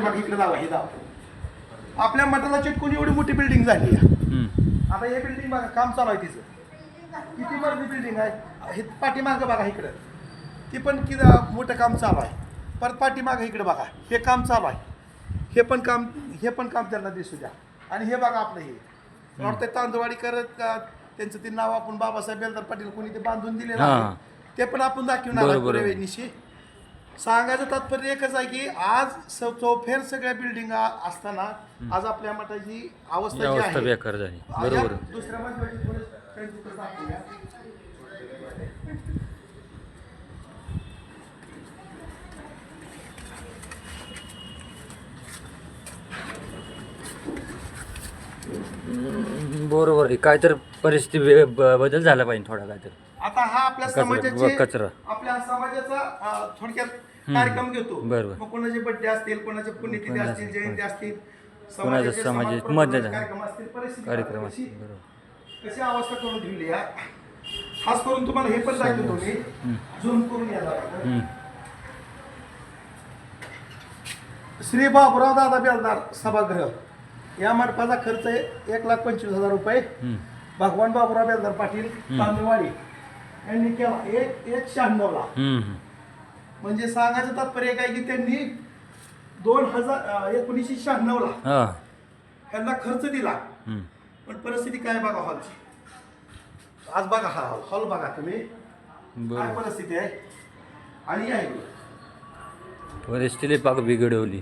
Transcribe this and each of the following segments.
बघा इकडे जावा हे जावा. आपल्या मठाला चिटकून एवढी मोठी बिल्डिंग झाली. आता हे बिल्डिंग बघा काम चालू आहे तिचं. किती मजली बिल्डिंग आहे? हे पाठीमागं बघा इकडं. ती पण किती मोठं काम चालू आहे. परत पाठीमागं इकडे बघा. हे काम चालू आहे. हे पण काम हे पण काम त्यांना दिसू द्या. आणि हे बघा आपलं हे. वाटतं तांदवाडी करत का? त्यांचं ते नाव आपण बाबासाहेब बेलदार पाटील कोणी ते बांधून दिलेलं. आहे. ते पण आपण दाखवणार बरोबर आहे. पुरेवेणीशी सांगायचं तात्पर्य एकच आहे की आज स- चौफेर सगळ्या बिल्डिंग असताना आज आपल्या मठाची अवस्था जी अवस्था आहे. बेकार झाली. बरोबर या. दुसऱ्या थोडं दाखवूया. हम्म, बरोबर आहे. काय तर परिस्थिती वे- ब- बदल झाला पाहिजे थोडा काय तर आता हा आपल्या समाजाचे कचरा. आपल्या समाजाचा थोडक्यात कार्यक्रम घेतो. बरोबर. मग कोणाचे बर्थडे असतील कोणाचे पुण्यतिथी असतील जयंती असतील. समाजाचे कार्यक्रम असतील परिस्थिती कार्यक्रम कशी. अवस्था करून ठेवली या खास करून तुम्हाला हे पण दाखवतो मी. झूम करून या जरा. हम्म. श्री बाबुराव दादा बेलदार सभागृह. या मंडपाचा खर्च आहे एक लाख पंचवीस हजार रुपये. भगवान बाबुराव बेलदार पाटील तांदवाडी यांनी केला एक एक शहाण्णवला. हम्म. म्हणजे सांगायचं तात्पर्य काय की त्यांनी दोन हजार एकोणीसशे शहाण्णवला हा. यांना खर्च दिला. हम्म. पण परिस्थिती काय बघा हॉलची आज बघा हा हॉल हॉल बघा तुम्ही. काय परिस्थिती आहे? आणि या इकडे. परिस्थिती पाक बिघडवली.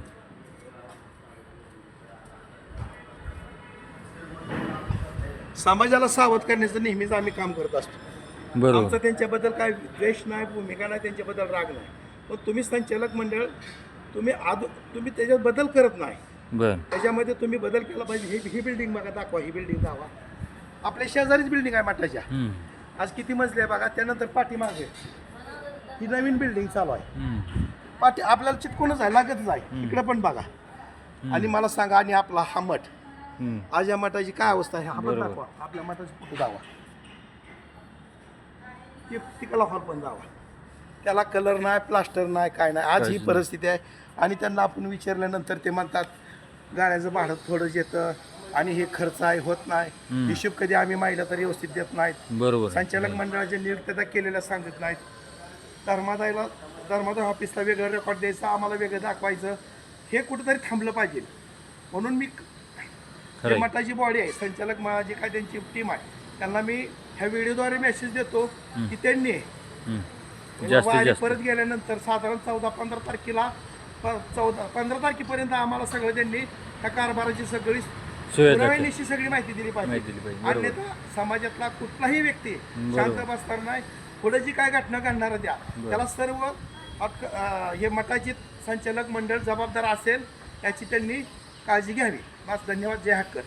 समाजाला सावध करण्याचं नेहमीच आम्ही काम करत असतो. बरोबर. आमचं त्यांच्याबद्दल काय द्वेष नाही भूमिका नाही त्यांच्याबद्दल राग नाही. पण तुम्ही संचालक मंडळ तुम्ही आद तुम्ही त्याच्यात बदल करत नाही. बर. त्याच्यामध्ये तुम्ही बदल केला पाहिजे. ही ही बिल्डिंग बघा दाखवा ही बिल्डिंग दाखवा. आपल्या शेजारीच बिल्डिंग आहे मठाच्या. हम्म. आज किती मजले आहे बघा त्यानंतर पाठीमागे ही नवीन बिल्डिंग चालू आहे. हम्म. पाठी आपल्याला चिटकूनच आहे लागतच आहे. इकडे पण बघा. आणि मला सांगा आणि आपला हा मठ. हम्म. आज या मठाची काय अवस्था आहे? हा बरोबर. दाखवा. आपल्या मठाची फोटो दावा ती तिकडला हॉल पण जावा. त्याला कलर नाही प्लास्टर नाही काय नाही. आज ही. परिस्थिती आहे. आणि त्यांना आपण विचारल्यानंतर ते म्हणतात गाड्याचं भाडं थोडंच येतं आणि हे खर्च आहे होत नाही. हिशोब कधी आम्ही माहिला तर व्यवस्थित देत नाहीत. बरोबर. संचालक मंडळाच्या नियुक्त्या केलेल्या सांगत नाहीत. धर्मादायला धर्मादाय ऑफिसला वेगळं रेकॉर्ड द्यायचं आम्हाला वेगळं दाखवायचं. हे कुठंतरी थांबलं पाहिजे. म्हणून मी. मठाची बॉडी आहे. संचालक जे काय त्यांची टीम आहे. त्यांना मी ह्या व्हिडिओद्वारे मेसेज देतो की त्यांनी. वारी परत गेल्यानंतर साधारण चौदा पंधरा तारखेला चौदा पंधरा तारखेपर्यंत आम्हाला सगळं त्यांनी त्या कारभाराची सगळी पुरवणीची सगळी माहिती दिली पाहिजे. अन्यथा समाजातला कुठलाही व्यक्ती. शांत बसणार नाही. पुढे जी काय घटना घडणार द्या त्याला सर्व हे मठाची संचालक मंडळ जबाबदार असेल याची त्यांनी काळजी घ्यावी. बस धन्यवाद. जय हक्कर.